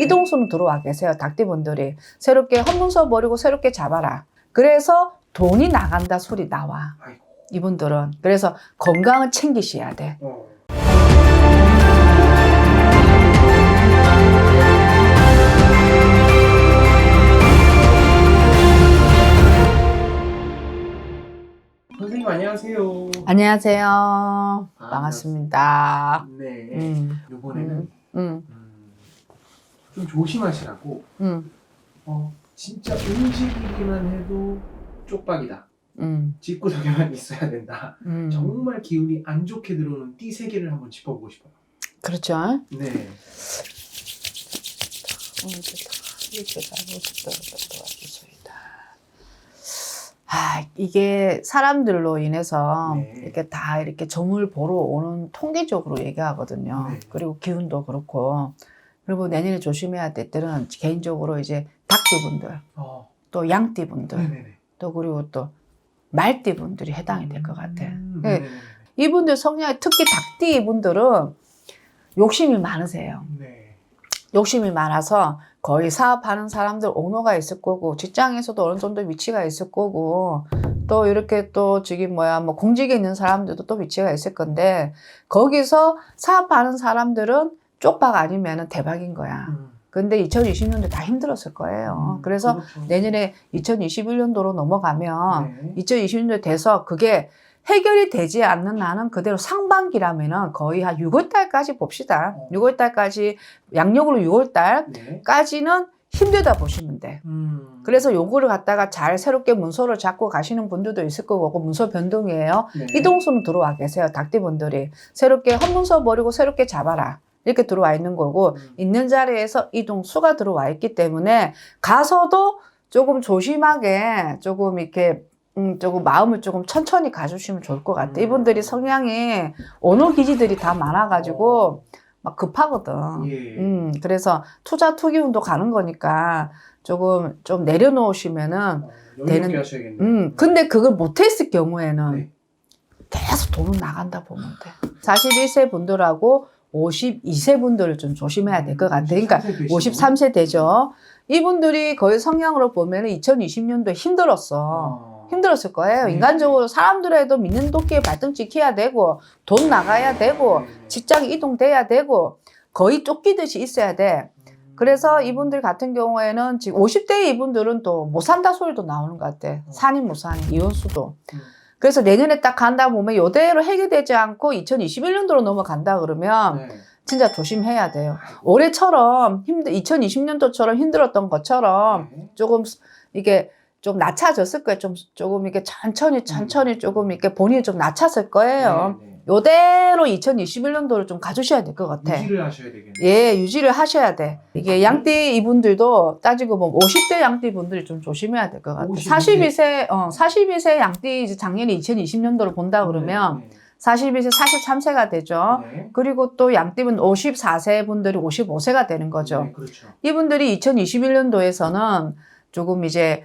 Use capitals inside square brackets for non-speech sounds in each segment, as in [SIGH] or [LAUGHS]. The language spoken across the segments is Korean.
이동수는 들어와 계세요. 닭띠분들이. 새롭게 헌문서 버리고 새롭게 잡아라. 그래서 돈이 나간다 소리 나와. 이분들은. 그래서 건강은 챙기셔야 돼. 어. 선생님 안녕하세요. 안녕하세요. 반갑습니다. 네. 음, 이번에는 음, 음, 음, 좀 조심하시라고. 음, 어, 진짜 움직이기만 해도 쪽박이다. 음, 집구석에만 [LAUGHS] 있어야 된다. 음. 정말 기운이 안 좋게 들어오는 띠 세 개를 한번 짚어보고 싶어요. 그렇죠. 네. 아, 이게 사람들로 인해서 네. 이렇게 다 이렇게 점을 보러 오는 통계적으로 얘기하거든요. 네. 그리고 기운도 그렇고. 그리고 내년에 조심해야 될 때는 개인적으로 이제 닭띠분들, 어. 또 양띠분들, 네네네. 또 그리고 또 말띠분들이 해당이 될 것 같아. 음, 네. 이분들 성향이 특히 닭띠분들은 욕심이 많으세요. 네. 욕심이 많아서 거의 사업하는 사람들 오너가 있을 거고 직장에서도 어느 정도 위치가 있을 거고 또 이렇게 또 저기 뭐야 뭐 공직에 있는 사람들도 또 위치가 있을 건데 거기서 사업하는 사람들은 쪽박 아니면은 대박인 거야. 음. 근데 2020년도 다 힘들었을 거예요. 음, 그래서 그렇죠. 내년에 2021년도로 넘어가면 네. 2020년도 돼서 그게 해결이 되지 않는 한은 그대로 상반기라면은 거의 한 6월달까지 봅시다. 어. 6월달까지 양력으로 6월달까지는 네. 힘들다 보시면 돼. 음. 그래서 요거를 갖다가 잘 새롭게 문서를 잡고 가시는 분들도 있을 거고 문서 변동이에요. 네. 이동수는 들어와 계세요. 닭띠분들이 새롭게 헌문서 버리고 새롭게 잡아라. 이렇게 들어와 있는 거고 음. 있는 자리에서 이동수가 들어와 있기 때문에 가서도 조금 조심하게 조금 이렇게 음, 조금 마음을 조금 천천히 가주시면 좋을 것 같아. 음. 이분들이 성향이 언어 기지들이 다 많아가지고 막 급하거든. 예. 음, 그래서 투자 투기운도 가는 거니까 조금 좀 내려놓으시면은 어, 되는-. 음, 근데 그걸 못했을 경우에는 네. 계속 돈은 나간다 보면 돼. 41세 분들하고 52세 분들을 좀 조심해야 될 것 같아. 그러니까 53세 되시고. 53세 되죠. 이분들이 거의 성향으로 보면 2020년도에 힘들었어. 어. 힘들었을 거예요. 네. 인간적으로 사람들에도 믿는 도끼에 발등 찍혀야 되고, 돈 나가야 되고, 네. 직장 이동돼야 되고, 거의 쫓기듯이 있어야 돼. 그래서 이분들 같은 경우에는 지금 50대 이분들은 또 못 산다 소리도 나오는 것 같아. 산이 못 사니, 이혼수도. 음. 그래서 내년에 딱 간다 보면 요대로 해결되지 않고 2021년도로 넘어간다 그러면 네. 진짜 조심해야 돼요. 올해처럼 힘들, 2020년도처럼 힘들었던 것처럼 네. 조금 이게 좀 낮춰졌을 거예요. 좀 조금 이렇게 천천히 천천히 조금 이렇게 본인이 좀 낮췄을 거예요. 네, 네. 요대로 2021년도를 좀 가주셔야 될 것 같아. 유지를 하셔야 되겠네요. 예, 유지를 하셔야 돼. 이게 양띠 이분들도 따지고 보면 50대 양띠 분들이 좀 조심해야 될 것 같아. 52세. 42세, 어, 42세 양띠 이제 작년에 2020년도를 본다 그러면 네, 42세, 43세가 되죠. 네. 네. 그리고 또 양띠분 54세 분들이 55세가 되는 거죠. 네, 그렇죠. 이분들이 2021년도에서는 조금 이제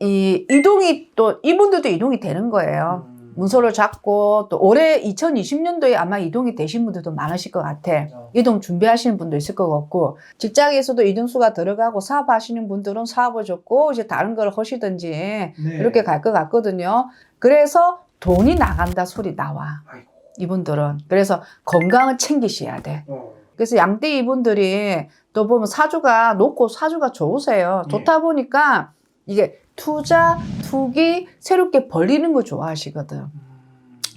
이 이동이 또 이분들도 이동이 되는 거예요. 음. 문서를 잡고 또 올해 2020년도에 아마 이동이 되신 분들도 많으실 것 같아. 어. 이동 준비하시는 분도 있을 것 같고 직장에서도 이동수가 들어가고 사업하시는 분들은 사업을 접고 이제 다른 걸 하시든지 네. 이렇게 갈 것 같거든요. 그래서 돈이 나간다 소리 나와. 아이고. 이분들은. 그래서 건강을 챙기셔야 돼. 어. 그래서 양띠 이분들이 또 보면 사주가 높고 사주가 좋으세요. 네. 좋다 보니까 이게 투자, 투기, 새롭게 벌리는 거 좋아하시거든. 음.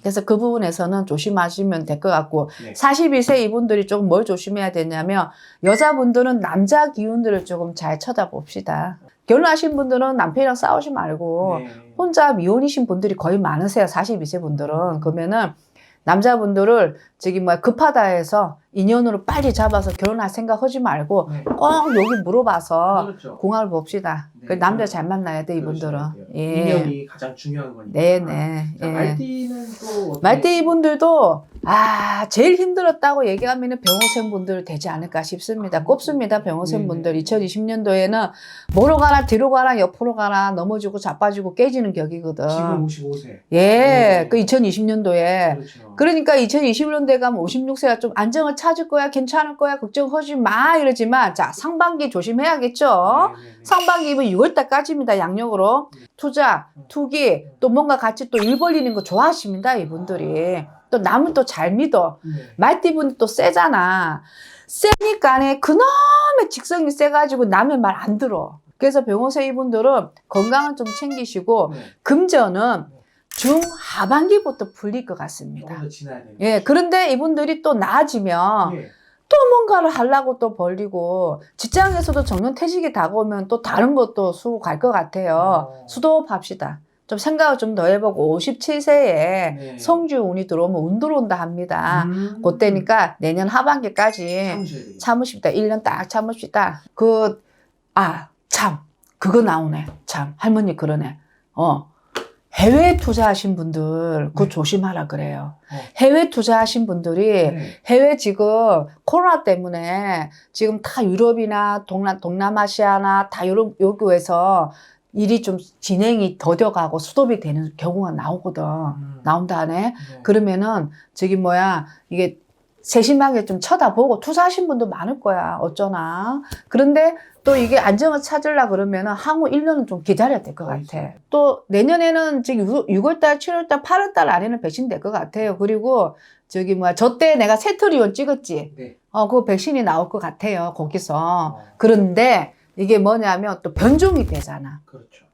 그래서 그 부분에서는 조심하시면 될 것 같고, 네. 42세 이분들이 조금 뭘 조심해야 되냐면, 여자분들은 남자 기운들을 조금 잘 쳐다봅시다. 결혼하신 분들은 남편이랑 싸우지 말고, 네. 혼자 미혼이신 분들이 거의 많으세요. 42세 분들은. 그러면은 남자분들을 저기 뭐야 급하다 해서 인연으로 빨리 잡아서 결혼할 생각 하지 말고 네. 꼭 여기 물어봐서 그렇죠. 공학을 봅시다. 네. 그 남자 잘 만나야 돼 이분들은. 돼요. 예. 인연이 가장 중요한 거니까. 네네. 자, 예. 말띠는 또 어떻게- 말띠 이분들도 아 제일 힘들었다고 얘기하면은 병호생 분들 되지 않을까 싶습니다. 꼽습니다 병호생 분들. 네네. 2020년도에는 뭐로 가나 뒤로 가나 옆으로 가나 넘어지고 자빠지고 깨지는 격이거든. 지금 55세. 예, 네. 그 2020년도에. 그렇죠. 그러니까 2021년도에 가면 56세가 좀 안정을 찾을 거야, 괜찮을 거야, 걱정하지 마 이러지만 자 상반기 조심해야겠죠. 네, 네, 네. 상반기면 6월달까지입니다. 양력으로 네. 투자, 투기 또 뭔가 같이 또 일 벌리는 거 좋아하십니다. 이분들이 또 남은 또 잘 믿어. 네. 말띠분이 또 세잖아. 세니까네 그놈의 직성이 세가지고 남의 말 안 들어. 그래서 병호세 이분들은 건강은 좀 챙기시고 네. 금전은 중하반기부터 풀릴 것 같습니다. 예, 그런데 이분들이 또 나아지면 예. 또 뭔가를 하려고 또 벌리고 직장에서도 정년 퇴직이 다가오면 또 다른 것도 수고 갈 것 같아요. 어. 수도업합시다. 좀 생각을 좀 더 해보고 57세에 네. 성주 운이 들어오면 운 들어온다 합니다. 음. 그때니까 내년 하반기까지. 참으십니다. 1년 딱 참으십니다. 그, 아, 참. 그거 나오네. 참. 할머니 그러네. 어. 해외 투자하신 분들, 그거 네. 조심하라 그래요. 어. 해외 투자하신 분들이 네. 해외 지금 코로나 때문에 지금 다 유럽이나 동남, 동남아시아나 다 유럽, 여기에서 일이 좀 진행이 더뎌가고 수도비 되는 경우가 나오거든. 음. 나온다 하네. 네. 그러면은 저기 뭐야 이게 세심하게 좀 쳐다보고 투자하신 분도 많을 거야 어쩌나 그런데 또 이게 안정을 찾으려 그러면은 향후 1년은 좀 기다려야 될것 어, 같아. 또 내년에는 지금 6월달 7월달 8월달 안에는 백신 될 것 같아요 그리고 저기 뭐야 저 때 내가 세트리온 찍었지 네. 어 그 백신이 나올 것 같아요 거기서 어. 그런데 이게 뭐냐면 또 변종이 되잖아 그렇죠.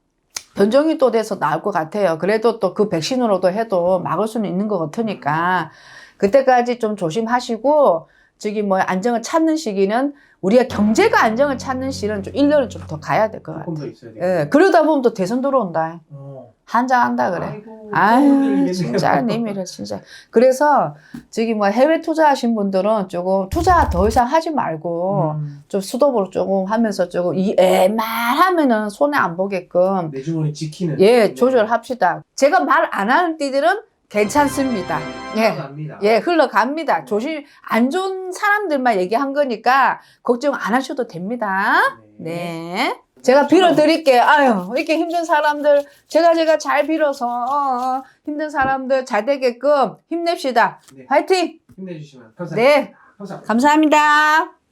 변종이 또 돼서 나올 것 같아요. 그래도 또 그 백신으로도 해도 막을 수는 있는 것 같으니까 그때까지 좀 조심하시고 저기 뭐 안정을 찾는 시기는 우리가 경제가 안정을 찾는 시기는 좀 1년을 좀 더 가야 될 것 같아요. 예, 그러다 보면 또 대선 들어온다. 어. 한장한다 그래. 아이고, 아유. 진짜 님이래, 진짜. 그래서 저기 뭐 해외 투자하신 분들은 조금 투자 더 이상 하지 말고 음. 좀 수도보로 조금 하면서 조금 이 애말하면은 손해 안 보게끔 내 주머니 지키는. 예, 네. 조절합시다. 제가 말 안 하는 띠들은 괜찮습니다. 예. 예, 흘러갑니다. 조심, 안 좋은 사람들만 얘기한 거니까 걱정 안 하셔도 됩니다. 네. 제가 빌어드릴게요. 아유, 이렇게 힘든 사람들, 제가 제가 잘 빌어서, 어, 어, 힘든 사람들 잘 되게끔 힘냅시다. 네. 화이팅! 힘내주시면 감사합니다. 네, 감사합니다. 감사합니다.